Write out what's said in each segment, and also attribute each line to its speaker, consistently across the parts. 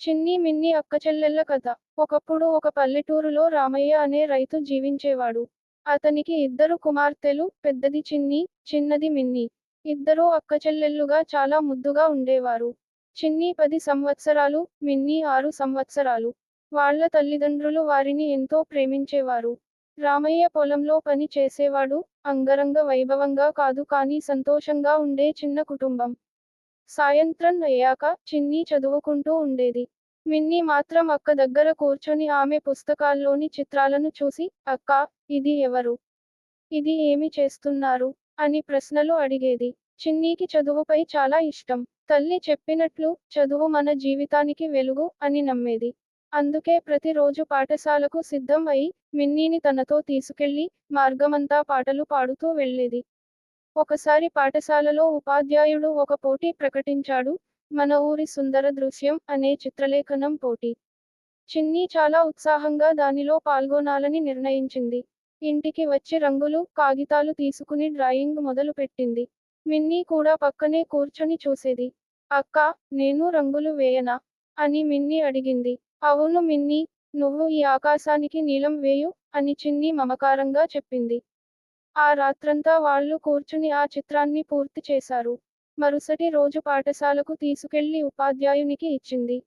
Speaker 1: చిన్ని మిన్ని అక్కచెల్లెళ్ళ కథ. ఒకప్పుడు ఒక పల్లెటూరులో రామయ్య అనే రైతు జీవించేవాడు. అతనికి ఇద్దరు కుమార్తెలు పెద్దది చిన్ని చిన్నది మిన్ని. ఇద్దరూ అక్కచెల్లెళ్ళుగా చాలా ముద్దుగా ఉండేవారు. చిన్ని పది సంవత్సరాలు మిన్ని ఆరు సంవత్సరాలు. వాళ్ళ తల్లిదండ్రులు వారిని ఎంతో ప్రేమించేవారు. రామయ్య పొలంలో పని చేసేవాడు అంగరంగ వైభవంగా కాదు కానీ సంతోషంగా ఉండే చిన్న కుటుంబం. సాయంత్రం అయ్యాక చిన్ని చదువుకుంటూ ఉండేది. మిన్ని మాత్రం అక్క దగ్గర కూర్చొని ఆమె పుస్తకాల్లోని చిత్రాలను చూసి అక్క ఇది ఎవరు? ఇది ఏమి చేస్తున్నారు? అని ప్రశ్నలు అడిగేది. చిన్నీకి చదువుపై చాలా ఇష్టం. తల్లి చెప్పినట్లు చదువు మన జీవితానికి వెలుగు అని నమ్మేది. అందుకే ప్రతిరోజు పాఠశాలకు సిద్ధం అయి మిన్నీని తనతో తీసుకెళ్ళి మార్గమంతా పాటలు పాడుతూ వెళ్ళేది. ఒకసారి పాఠశాలలో ఉపాధ్యాయుడు ఒక పోటీ ప్రకటించాడు మన ఊరి సుందర దృశ్యం అనే చిత్రలేఖనం పోటీ. చిన్ని చాలా ఉత్సాహంగా దానిలో పాల్గొనాలని నిర్ణయించింది. ఇంటికి వచ్చి రంగులు కాగితాలు తీసుకుని డ్రాయింగ్ మొదలు పెట్టింది మిన్నీ కూడా పక్కనే కూర్చొని చూసేది. అక్క నేను రంగులు వేయనా? అని మిన్ని అడిగింది. అవును మిన్ని నువ్వు ఈ ఆకాశానికి నీలం వేయు అని చిన్ని మమకారంగా చెప్పింది. ఆ రాత్రంతా వాళ్ళు కూర్చుని ఆ చిత్రాన్ని పూర్తి చేశారు. మరుసటి రోజు పాఠశాలకు తీసుకెళ్ళి ఉపాధ్యాయునికి ఇచ్చింది.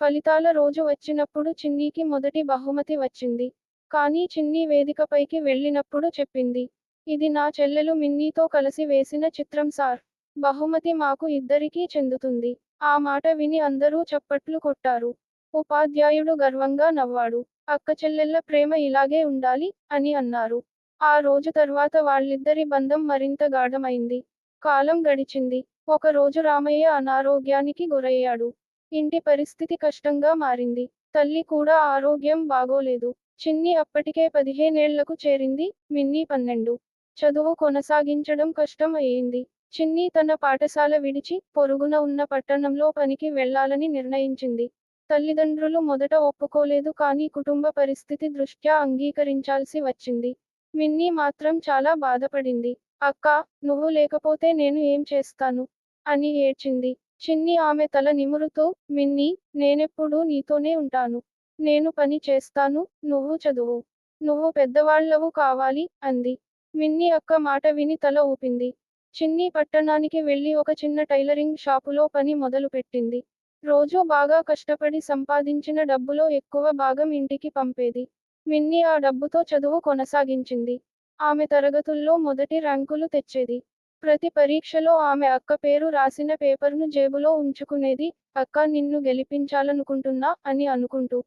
Speaker 1: ఫలితాల రోజు వచ్చినప్పుడు చిన్నీకి మొదటి బహుమతి వచ్చింది. కానీ చిన్ని వేదికపైకి వెళ్ళినప్పుడు చెప్పింది. ఇది నా చెల్లెలు మిన్నీతో కలిసి వేసిన చిత్రం సార్. బహుమతి మాకు ఇద్దరికీ చెందుతుంది. ఆ మాట విని అందరూ చప్పట్లు కొట్టారు. ఉపాధ్యాయుడు గర్వంగా నవ్వాడు. అక్కచెల్లెళ్ళ ప్రేమ ఇలాగే ఉండాలి అని అన్నారు. ఆ రోజు తర్వాత వాళ్ళిద్దరి బంధం మరింత గాఢమైంది. కాలం గడిచింది. ఒక రోజు రామయ్య అనారోగ్యానికి గురయ్యాడు. ఇంటి పరిస్థితి కష్టంగా మారింది. తల్లి కూడా ఆరోగ్యం బాగోలేదు. చిన్ని అప్పటికే పదిహేనేళ్ళకు చేరింది. మిన్నీ పన్నెండు. చదువు కొనసాగించడం కష్టం అయ్యింది. చిన్ని తన పాఠశాల విడిచి పొరుగున ఉన్న పట్టణంలో పనికి వెళ్ళాలని నిర్ణయించింది. తల్లిదండ్రులు మొదట ఒప్పుకోలేదు కానీ కుటుంబ పరిస్థితి దృష్ట్యా అంగీకరించాల్సి వచ్చింది. మిన్నీ మాత్రం చాలా బాధపడింది. అక్క నువ్వు లేకపోతే నేను ఏం చేస్తాను? అని ఏడ్చింది. చిన్ని ఆమె తల నిమురుతూ మిన్ని నేనెప్పుడూ నీతోనే ఉంటాను. నేను పని చేస్తాను నువ్వు చదువు. నువ్వు పెద్దవాళ్ళవు కావాలి అంది. మిన్ని అక్క మాట విని తల ఊపింది. చిన్ని పట్టణానికి వెళ్ళి ఒక చిన్న టైలరింగ్ షాపులో పని మొదలుపెట్టింది. రోజూ బాగా కష్టపడి సంపాదించిన డబ్బులో ఎక్కువ భాగం ఇంటికి పంపేది. మిన్ని ఆ డబ్బుతో చదువు కొనసాగించింది. ఆమె తరగతుల్లో మొదటి ర్యాంకులు తెచ్చేది. ప్రతి పరీక్షలో ఆమె అక్క పేరు రాసిన పేపర్ను జేబులో ఉంచుకునేది అక్క నిన్ను గెలిపించాలనుకుంటున్నా అని అనుకుంటూ.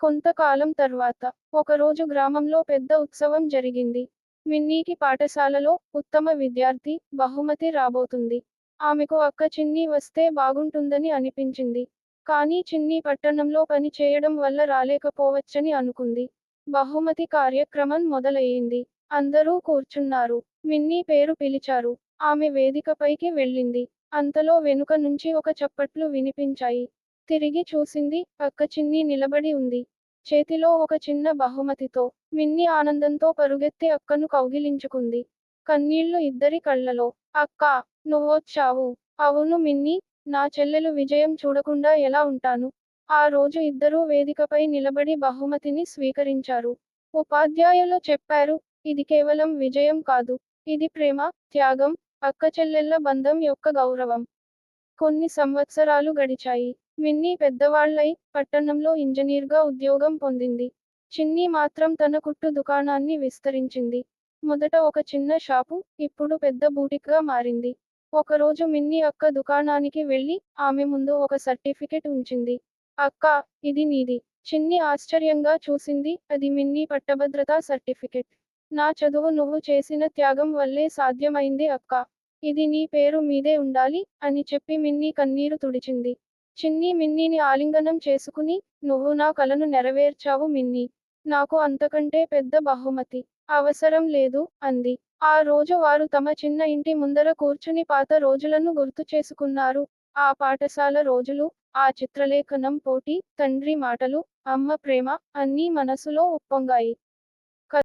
Speaker 1: కొంతకాలం తర్వాత ఒకరోజు గ్రామంలో పెద్ద ఉత్సవం జరిగింది. మిన్నీకి పాఠశాలలో ఉత్తమ విద్యార్థి బహుమతి రాబోతుంది. ఆమెకు అక్క చిన్ని వస్తే బాగుంటుందని అనిపించింది. కానీ చిన్ని పట్టణంలో పని చేయడం వల్ల రాలేకపోవచ్చని అనుకుంది. బహుమతి కార్యక్రమం మొదలయ్యింది. అందరూ కూర్చున్నారు. మిన్నీ పేరు పిలిచారు. ఆమె వేదికపైకి వెళ్ళింది. అంతలో వెనుక నుంచి ఒక చప్పట్లు వినిపించాయి. తిరిగి చూసింది పక్క చిన్ని నిలబడి ఉంది. చేతిలో ఒక చిన్న బహుమతితో మిన్ని ఆనందంతో పరుగెత్తి అక్కను కౌగిలించుకుంది. కన్నీళ్ళు ఇద్దరి కళ్ళలో. అక్క నువ్వొచ్చావు. అవును మిన్ని నా చెల్లెలు విజయం చూడకుండా ఎలా ఉంటాను? ఆ రోజు ఇద్దరూ వేదికపై నిలబడి బహుమతిని స్వీకరించారు. ఉపాధ్యాయులు చెప్పారు ఇది కేవలం విజయం కాదు ఇది ప్రేమ త్యాగం అక్కచెల్లెళ్ళ బంధం యొక్క గౌరవం. కొన్ని సంవత్సరాలు గడిచాయి. మిన్నీ పెద్దవాళ్ళై పట్టణంలో ఇంజనీర్గా ఉద్యోగం పొందింది. చిన్ని మాత్రం తన కుట్టు దుకాణాన్ని విస్తరించింది. మొదట ఒక చిన్న షాపు ఇప్పుడు పెద్ద బూటిక్గా మారింది. ఒకరోజు మిన్ని అక్క దుకాణానికి వెళ్ళి ఆమె ముందు ఒక సర్టిఫికెట్ ఉంచింది. అక్క ఇది నీది. చిన్ని ఆశ్చర్యంగా చూసింది అది మిన్నీ పట్టభద్రతా సర్టిఫికెట్. నా చదువు నువ్వు చేసిన త్యాగం వల్లే సాధ్యమైంది అక్క. ఇది నీ పేరు మీదే ఉండాలి అని చెప్పి మిన్నీ కన్నీరు తుడిచింది. చిన్ని మిన్నీని ఆలింగనం చేసుకుని నువ్వు నా కలను నెరవేర్చావు మిన్నీ. నాకు అంతకంటే పెద్ద బహుమతి. అవసరం లేదు అంది. ఆ రోజు వారు తమ చిన్న ఇంటి ముందర కూర్చుని పాత రోజులను గుర్తు చేసుకున్నారు. ఆ పాఠశాల రోజులు ఆ చిత్రలేఖనం పోటీ తండ్రి మాటలు అమ్మ ప్రేమ అన్నీ మనసులో ఉప్పొంగాయి.